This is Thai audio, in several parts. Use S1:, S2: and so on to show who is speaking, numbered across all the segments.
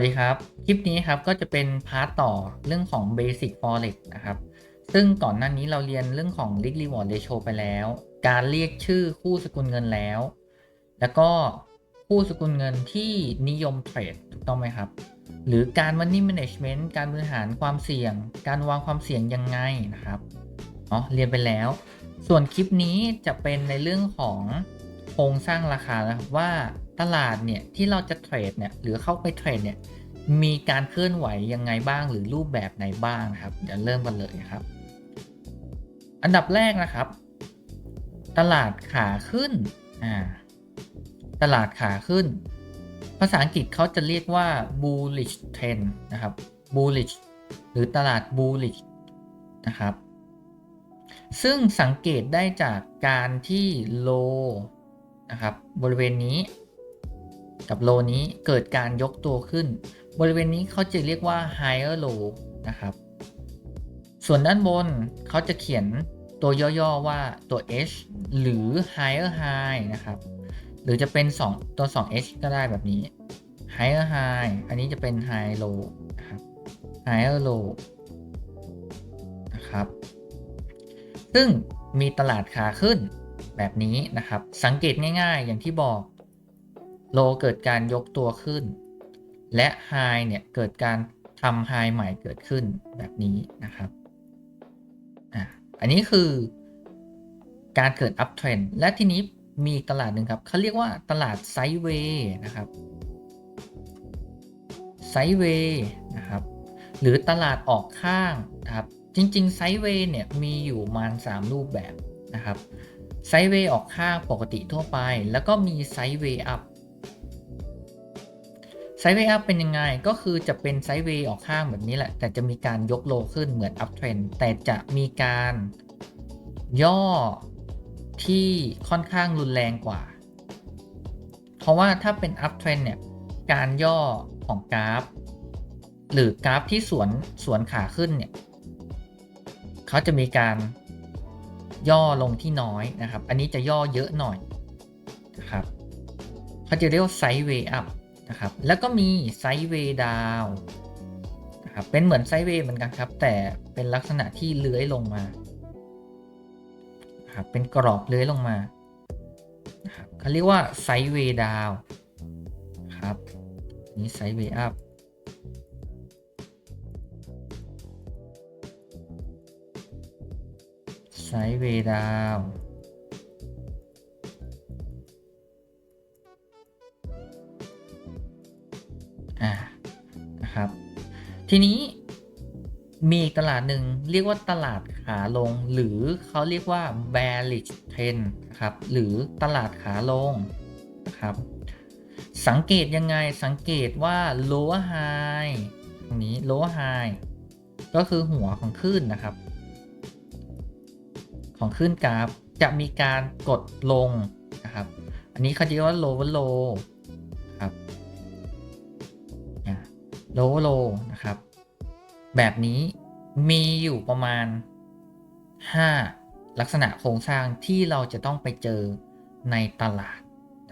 S1: วัสดีครับ คลิปนี้ครับก็จะเป็นพาร์ตต่อเรื่องของ Basic Forex นะครับ ซึ่งก่อนหน้านี้เราเรียนเรื่องของ Risk Reward Ratio ไปแล้ว การเรียกชื่อคู่สกุลเงินแล้ว แล้วก็คู่สกุลเงินที่นิยมเทรดถูกต้องไหมครับ หรือการ Money Management การบริหารความเสี่ยง การวางความเสี่ยงยังไงนะครับอ๋อเรียนไปแล้ว ส่วนคลิปนี้จะเป็นในเรื่องของโครงสร้างราคานะครับว่าตลาดเนี่ยที่เราจะเทรดเนี่ยหรือเข้าไปเทรดเนี่ย มีการเคลื่อนไหวยังไงบ้างหรือรูปแบบไหนบ้างครับเดี๋ยวเริ่มกันเลยครับ อันดับแรกนะครับ ตลาดขาขึ้นอ่าตลาดขาขึ้น ภาษาอังกฤษเขาจะเรียกว่า bullish trend นะครับ bullish หรือตลาด bullish นะครับ ซึ่งสังเกตได้จากการที่ low นะครับบริเวณนี้กับโลนี้เกิดการยกตัวขึ้น บริเวณนี้เขาจะเรียกว่า higher low นะครับ ส่วนด้านบนเขาจะเขียนตัวย่อๆว่าตัว h หรือ higher high นะครับ หรือจะเป็น 2 ตัว 2h ก็ได้แบบนี้ higher high อันนี้จะเป็น high low นะครับ higher low นะครับ ซึ่งมีตลาดขาขึ้นแบบนี้นะครับ สังเกตง่ายๆ อย่างที่บอก โลเกิดการยกตัวขึ้น และไฮเนี่ยเกิดการทำไฮใหม่เกิดขึ้นแบบนี้นะครับอะอันนี้คือการเกิดอัพเทรนและทีนี้มีตลาดหนึ่งครับเขาเรียกว่าตลาดไซด์เวย์นะครับไซด์เวย์นะครับหรือตลาดออกข้างนะครับจริงๆไซด์เวย์เนี่ยมีอยู่ประมาณ 3 รูปแบบนะครับไซด์เวย์ออกข้างปกติทั่วไป แล้วก็มีไซด์เวย์อัพ ไซด์เวย์อัพเป็นยังไง ก็คือจะเป็นไซด์เวย์ออกข้างแบบนี้แหละ แต่จะมีการยกโลขึ้นเหมือนอัพเทรนแต่จะมีการย่อที่ค่อนข้างรุนแรงกว่า เพราะว่าถ้าเป็นอัพเทรนเนี่ย การย่อของกราฟ หรือกราฟที่สวนสวนขาขึ้นเนี่ยเขาจะมีการย่อลงที่น้อยนะครับ อันนี้จะย่อเยอะหน่อยนะครับเขาจะเรียกว่าไซด์เวย์อัพ นะครับ แล้วก็มีไซด์เวย์ดาวนะครับ เป็นเหมือนไซด์เวย์เหมือนกันครับ แต่เป็นลักษณะที่เลื้อยลงมาครับเป็นกรอบเลื้อยลงมาครับเขาเรียกว่าไซด์เวย์ดาวครับ นี่ไซด์เวย์อัพไซด์เวย์ดาว อ่านะครับ ทีนี้มีตลาดหนึ่งเรียกว่าตลาดขาลง หรือเขาเรียกว่า bearish trend ครับหรือตลาดขาลงนะครับ สังเกตยังไงสังเกตว่า lower high ตรงนี้ lower high ก็คือหัวของคลื่นนะครับ ของคลื่นกราฟจะมีการกดลงนะครับ อันนี้เขาเรียกว่า lower low ครับ lower low นะครับ แบบนี้มีอยู่ประมาณ 5 ลักษณะโครงสร้างที่เราจะต้องไปเจอในตลาด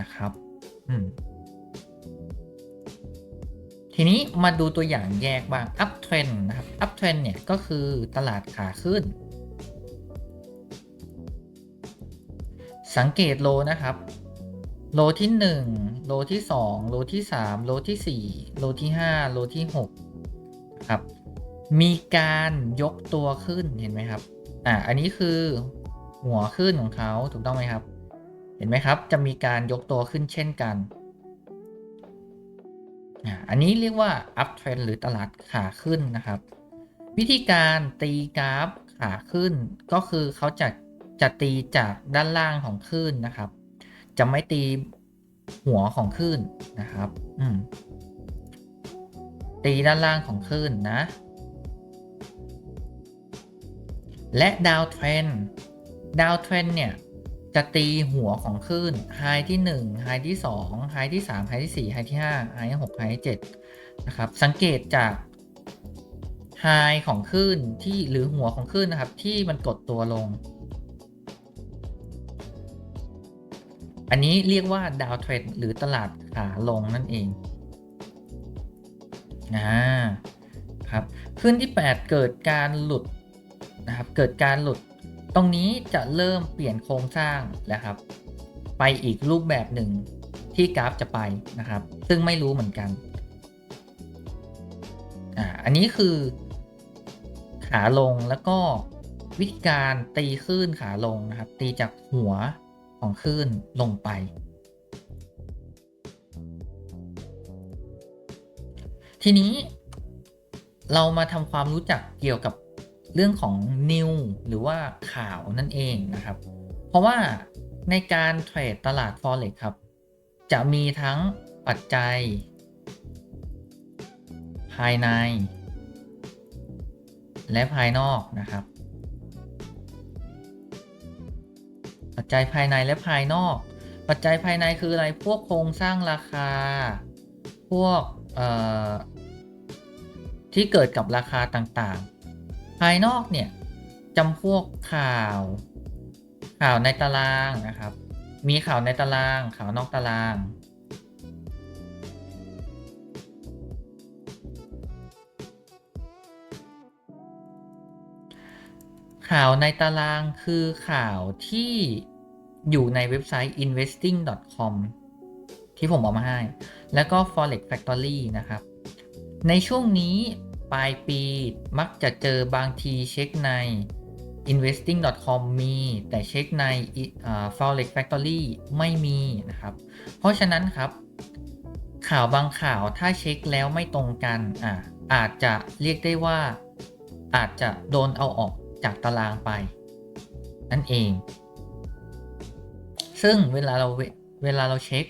S1: นะครับทีนี้มาดูตัวอย่างแยกบ้าง up trend นะครับ up trend เนี่ยก็คือตลาดขาขึ้น สังเกตโลนะครับ โลที่ 1 โลที่ 2 โลที่ 3 โลที่ 4 โลที่ 5 โลที่6ครับ มีการยกตัวขึ้นเห็นไหมครับ อ่า อันนี้คือหัวขึ้นของเขาถูกต้องไหมครับ เห็นไหมครับ จะมีการยกตัวขึ้นเช่นกัน อ่า อันนี้เรียกว่า up trend หรือตลาดขาขึ้นนะครับ วิธีการตีกราฟขาขึ้นก็คือเขาจะจะตีจากด้านล่างของคลื่นนะครับ จะไม่ตีหัวของคลื่นนะครับ อืม ตีด้านล่างของคลื่นนะ และดาวเทรนดาวเทรนเนี่ย จะตีหัวของคลื่นไฮที่1ไฮที่2ไฮที่3ไฮที่4ไฮที่5ไฮที่6ไฮที่7นะครับ สังเกตจากไฮของคลื่นที่หรือหัวของคลื่นนะครับ ที่มันกดตัวลง อันนี้เรียกว่าดาวเทรนหรือตลาดขาลงนั่นเองอ่าครับขึ้นที่ 8 เกิดการหลุดนะครับเกิดการหลุดตรงนี้จะเริ่มเปลี่ยนโครงสร้างแล้วครับ ไปอีกรูปแบบหนึ่งที่กราฟจะไปนะครับ ซึ่งไม่รู้เหมือนกันอ่าอันนี้คือ ขาลงแล้วก็วิธีการตีคลื่นขาลงนะครับ ตีจากหัว ของคลื่นลงไป ทีนี้เรามาทำความรู้จักเกี่ยวกับเรื่องของนิวหรือว่าข่าวนั่นเองนะครับ เพราะว่าในการเทรดตลาด Forex ครับ จะมีทั้งปัจจัย ภายใน และภายนอกนะครับ ปัจจัยภายในและภายนอก ปัจจัยภายในคืออะไรพวกโครงสร้างราคา พวกที่เกิดกับราคาต่างๆ ภายนอกเนี่ยจำพวกข่าว ข่าวในตารางนะครับ มีข่าวในตาราง ข่าวนอกตาราง ข่าวในตารางคือข่าวที่อยู่ในเว็บไซต์ investing.com ที่ผมเอามาให้ แล้วก็ forex factory นะครับ ในช่วงนี้ปลายปีมักจะเจอบางทีเช็คใน investing.com มีแต่เช็คใน forex factory ไม่มีนะครับ เพราะฉะนั้นครับ ข่าวบางข่าวถ้าเช็คแล้วไม่ตรงกันอะอาจจะเรียกได้ว่าอาจจะโดนเอาออก จากตารางไป นั่นเอง ซึ่งเวลาเราเวลาเราเช็ค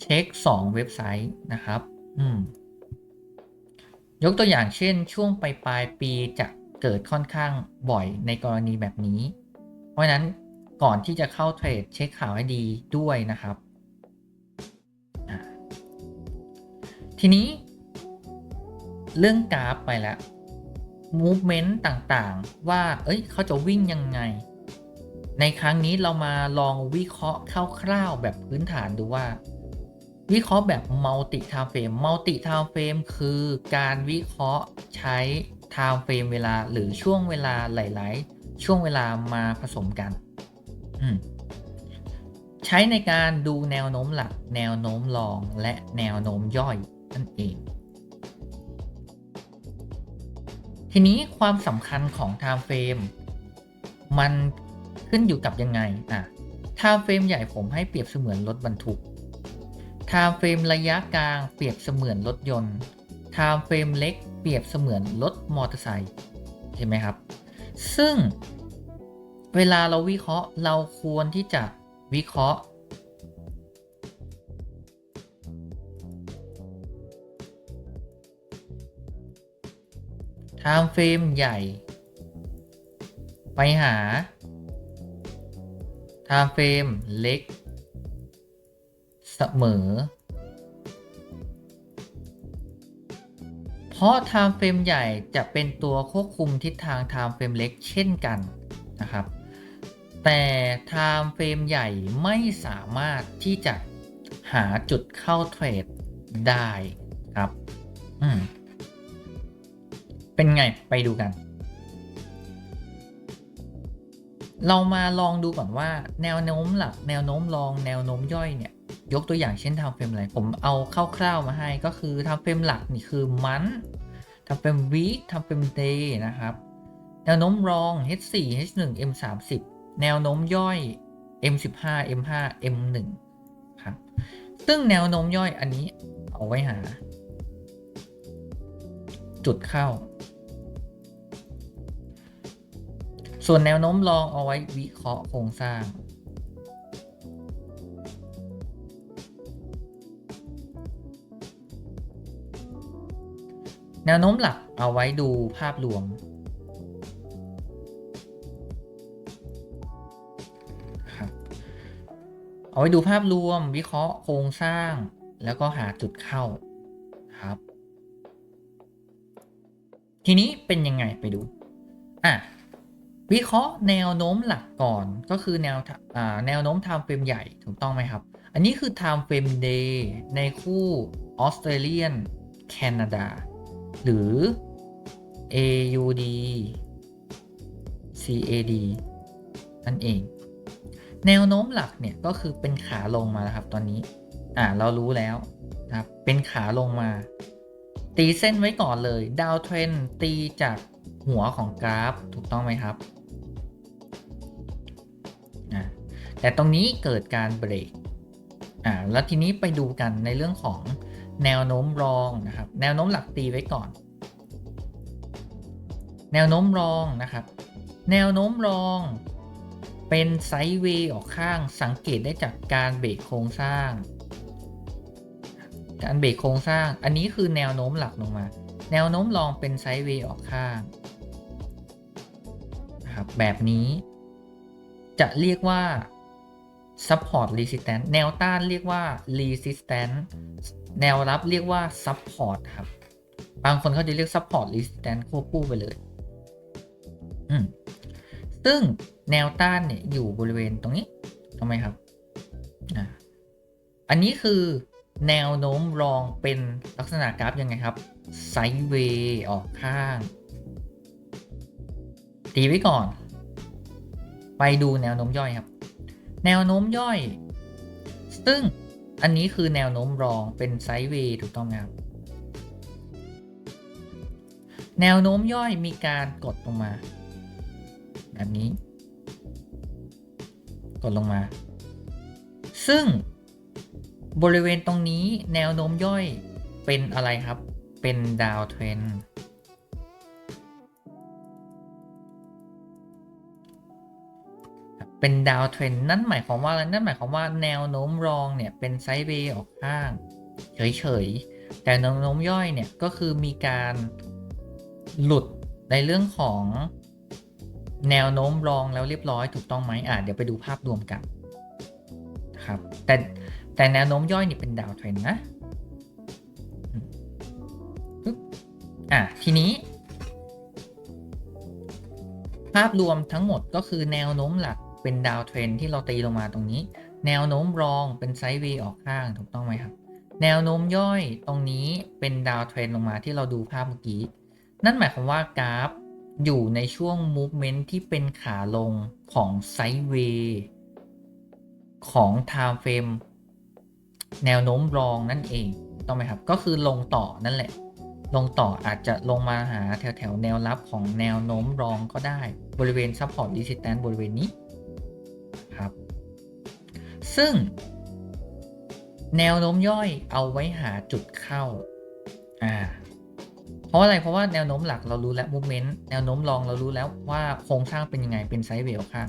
S1: เช็ค 2 เว็บไซต์นะครับอืมยกตัวอย่างเช่น ช่วงปลายปลายปีจะเกิดค่อนข้างบ่อยในกรณีแบบนี้ เพราะฉะนั้นก่อนที่จะเข้าเทรดเช็คข่าวให้ดีด้วยนะครับ ทีนี้ เรื่องกราฟไปแล้ว movement ต่างๆ ว่า เอ้ย เขาจะวิ่งยังไง ในครั้งนี้เรามาลองวิเคราะห์คร่าวๆแบบพื้นฐานดูว่า วิเคราะห์แบบ multi time frame multi time frame คือการวิเคราะห์ใช้ time frame เวลาหรือช่วงเวลาหลายๆ ช่วงเวลามาผสมกันใช้ในการดูแนวโน้มหลัก แนวโน้มรองและแนวโน้มย่อยนั่นเอง ทีนี้ความสำคัญของ time frame มันขึ้นอยู่กับยังไงอะ time frame ใหญ่ผมให้เปรียบเสมือนรถบรรทุก time frame ระยะกลางเปรียบเสมือนรถยนต์ time frame เล็กเปรียบเสมือนรถมอเตอร์ไซค์เห็นไหมครับ ซึ่งเวลาเราวิเคราะห์เราควรที่จะวิเคราะห์ time frame ใหญ่ ไปหา time frame เล็ก เสมอ เพราะ time frame ใหญ่จะเป็นตัวควบคุมทิศทาง time frame เล็กเช่นกันนะครับ แต่ time frame ใหญ่ไม่สามารถที่จะหาจุดเข้าเทรดได้ครับ อืม เป็นไงไปดูกัน เรามาลองดูก่อนว่าแนวโน้มหลักแนวโน้มรองแนวโน้มย่อยเนี่ยยกตัวอย่างเช่นทำเฟรมอะไรผมเอาคร่าวๆมาให้ก็คือทำเฟรมหลักนี่คือมันทำเฟรมวีคทำเฟรมเดย์นะครับ แนวโน้มรอง H4 H1 M30 แนวโน้มย่อย M15 M5 M1 ครับ ซึ่งแนวโน้มย่อยอันนี้เอาไว้หา จุดเข้า ส่วนแนวโน้มรองเอาไว้วิเคราะห์โครงสร้าง แนวโน้มหลักเอาไว้ดูภาพรวม เอาไว้ดูภาพรวมวิเคราะห์โครงสร้าง แล้วก็หาจุดเข้าครับ ทีนี้เป็นยังไงไปดู อะ วิเคราะห์แนวโน้มหลักก่อนก็คือแนวแนวโน้ม time frame ใหญ่ถูกต้องไหมครับ อันนี้คือ time frame day ในคู่ออสเตรเลียนแคนาดา หรือ AUD CAD นั่นเอง แนวโน้มหลักเนี่ยก็คือเป็นขาลงมาแล้วครับตอนนี้ อ่าเรารู้แล้วนะครับเป็นขาลงมา ตีเส้นไว้ก่อนเลย ดาวเทรนตีจากหัวของกราฟถูกต้องไหมครับ แต่ตรงนี้เกิดการเบรกอ่าแล้วทีนี้ไปดูกันในเรื่องของแนวโน้มรองนะครับ แนวโน้มหลักตีไว้ก่อน แนวโน้มรองนะครับ แนวโน้มรองเป็นไซด์เวย์ออกข้างสังเกตได้จากการเบรกโครงสร้าง การเบรกโครงสร้าง อันนี้คือแนวโน้มหลักลงมา แนวโน้มรองเป็นไซด์เวย์ออกข้างนะครับแบบนี้ จะเรียกว่า support resistance แนวต้านเรียกว่า resistance แนวรับเรียกว่า support ครับ บางคนเขาจะเรียก support resistance ควบคู่ไปเลย อืม ซึ่งแนวต้านเนี่ยอยู่บริเวณตรงนี้ทำไมครับ อ่า อันนี้คือแนวโน้มรองเป็นลักษณะกราฟยังไงครับ ไซด์เวย์ออกข้าง ตีไว้ก่อน ไปดูแนวโน้มย่อยครับ แนวโน้มย่อย ซึ่งอันนี้คือแนวโน้มรองเป็นไซด์เวย์ถูกต้องไหมครับ แนวโน้มย่อยมีการกดลงมา แบบนี้ กดลงมา ซึ่งบริเวณตรงนี้แนวโน้มย่อยเป็นอะไรครับ เป็นดาวเทรน เป็นดาวเทรนนั่นหมายความว่าอะไรนั่นหมายความว่าแนวโน้มรองเนี่ยเป็นไซด์เวย์ออกข้างเฉยๆ แต่แนวโน้มย่อยเนี่ยก็คือมีการหลุดในเรื่องของแนวโน้มรองแล้วเรียบร้อยถูกต้องไหมอ่าเดี๋ยวไปดูภาพรวมกันครับแต่แต่แนวโน้มย่อยนี่เป็นดาวเทรนนะปึ๊บอะทีนี้ ภาพรวมทั้งหมดก็คือแนวโน้มหลัก เป็นดาวเทรนที่เราตีลงมาตรงนี้ แนวโน้มรองเป็นไซด์เวย์ออกข้างถูกต้องไหมครับ แนวโน้มย่อยตรงนี้เป็นดาวเทรนลงมาที่เราดูภาพเมื่อกี้ นั่นหมายความว่ากราฟอยู่ในช่วง movement ที่เป็นขาลงของไซด์เวย์ของ time frame แนวโน้มรองนั่นเองต้องไหมครับ ก็คือลงต่อนั่นแหละ ลงต่ออาจจะลงมาหาแถวแถวแนวรับของแนวโน้มรองก็ได้บริเวณ support resistance บริเวณนี้ ซึ่ง แนวโน้มย่อยเอาไว้หาจุดเข้า อ่า เพราะอะไร เพราะว่าแนวโน้มหลักเรารู้แล้ว movement แนวโน้มรองเรารู้แล้วว่าโครงสร้างเป็นยังไงเป็นไซด์เวย์ข้าง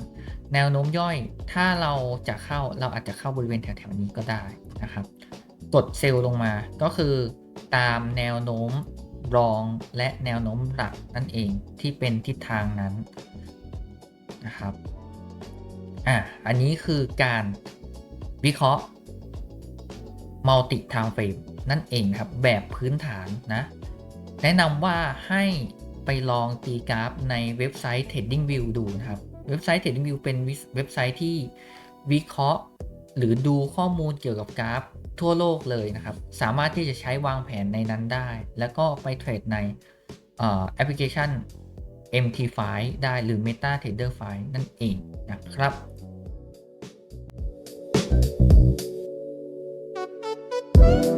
S1: แนวโน้มย่อย ถ้าเราจะเข้าเราอาจจะเข้าบริเวณแถวๆนี้ก็ได้นะครับ กดเซลล์ลงมาก็คือตามแนวโน้มรองและแนวโน้มหลักนั่นเองที่เป็นทิศทางนั้นนะครับ อะ อันนี้คือการ วิเคราะห์ multi time frame นั่นเองครับ แบบพื้นฐานนะ แนะนำว่าให้ไปลองตีกราฟในเว็บไซต์ TradingView ดูนะครับ เว็บไซต์ TradingView เป็นเว็บไซต์ที่วิเคราะห์ หรือดูข้อมูลเกี่ยวกับกราฟทั่วโลกเลยนะครับ สามารถที่จะใช้วางแผนในนั้นได้ แล้วก็ไปเทรดในแอปพลิเคชัน MT5 ได้หรือ MetaTrader 5นั่นเองนะครับ
S2: Thank you.